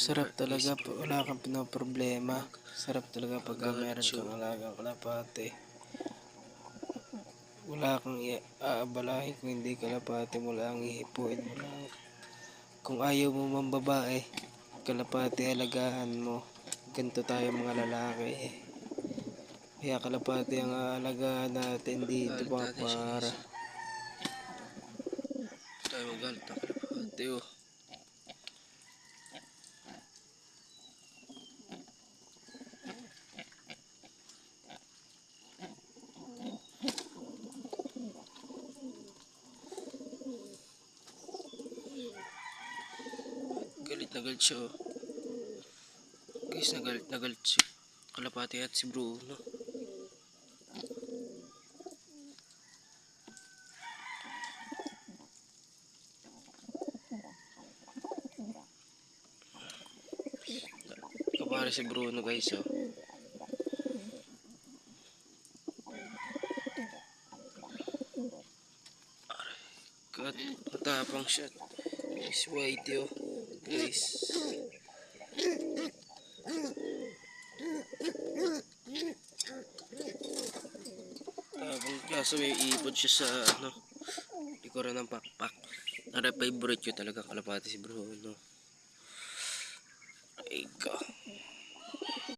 Sarap talaga wala kang pinoproblema. Sarap talaga pag meron kang alagang kalapate. Wala kang aabalahin kung hindi kalapate mo lang ihipuin mo lang. Kung ayaw mo mang babae, kalapate alagaan mo. Ganito tayo mga lalaki eh. Kaya kalapate ang aalagaan natin dito mga para. Tayo magalit ang kalapate oh. Galit na galit siya oh. Guys, nagalit na galit si Kalapate at si Bruno. Kapare si Bruno guys oh. Kat, matapang siya. Guys, white oh. Guys. Tapang kaso may ipod siya sa ano, likuran ng pakpak. Nara favorite ko talaga kalapati si Bruno. Ay ka.